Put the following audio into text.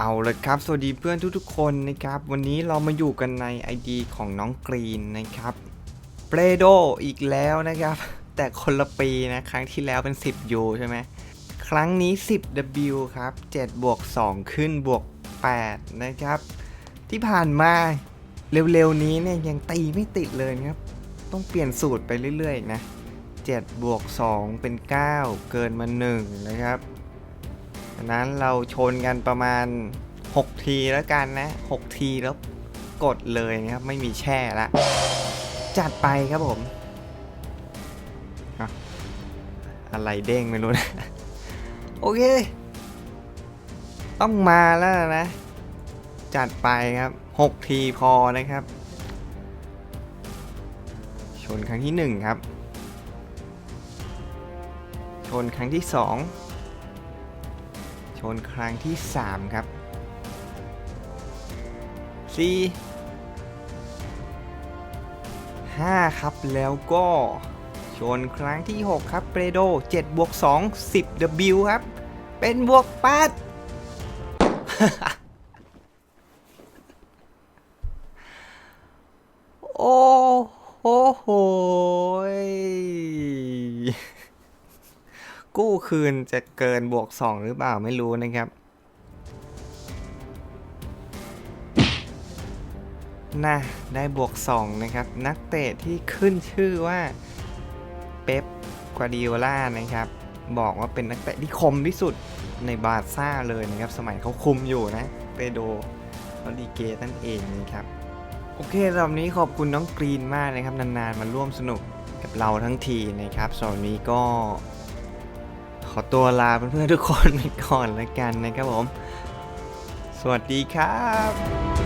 เอาละครับ สวัสดีเพื่อนทุกๆ คนนะครับ วันนี้เรามาอยู่กันใน ID ของน้องกรีนนะครับเปรโดอีกแล้วนะครับ แต่คนละปีนะ ครั้งที่แล้วเป็น 10 U ใช่ไหม ครั้งนี้ 10 W ครับ 7 บวก 2 ขึ้นบวก 8 นะครับ ที่ผ่านมาเร็วๆ นี้เนี่ยยังตีไม่ติดเลยครับ ต้องเปลี่ยนสูตรไปเรื่อยๆ นะ 7 บวก 2 เป็น 9 เกินมา 1 นะครับ นั้นเราชนกันประมาณ 6 ทีแล้วกันนะ 6 ทีแล้วกดเลยนะครับ ไม่มีแช่ละ จัดไปครับผม อะไรเด้งไม่รู้นะ โอเค ต้องมาแล้วนะ จัดไปครับ 6 ทีพอนะครับ ชนครั้งที่ 1 ครับ ชนครั้งที่2ช นครั้งที่ 3 ครับ 4 5 ครับแล้วก็ชนครั้งที่ 6 ครับเปโด7บวก2 10 W ครับ เป็นบวก8โอ้โห กู้คืนจะเกินบวก 2 หรือเปล่าไม่รู้นะครับ น่ะ ได้บวก 2 นะครับ นักเตะที่ขึ้นชื่อว่า เป๊ปกวาดิโอล่านะครับ บอกว่าเป็นนักเตะที่คมที่สุดในบาร์ซ่าเลยนะครับ สมัยเขาคุมอยู่นะ เปโดโรดิเกสนั่นเองนะครับ โอเครอบนี้ขอบคุณน้องกรีนมากนะครับ นานๆ มาร่วมสนุกกับเราทั้งทีนะครับสำหรับนี้ก็ ขอตัวลาเพื่อนๆทุกคนไปก่อนแล้วกันนะครับผม สวัสดีครับ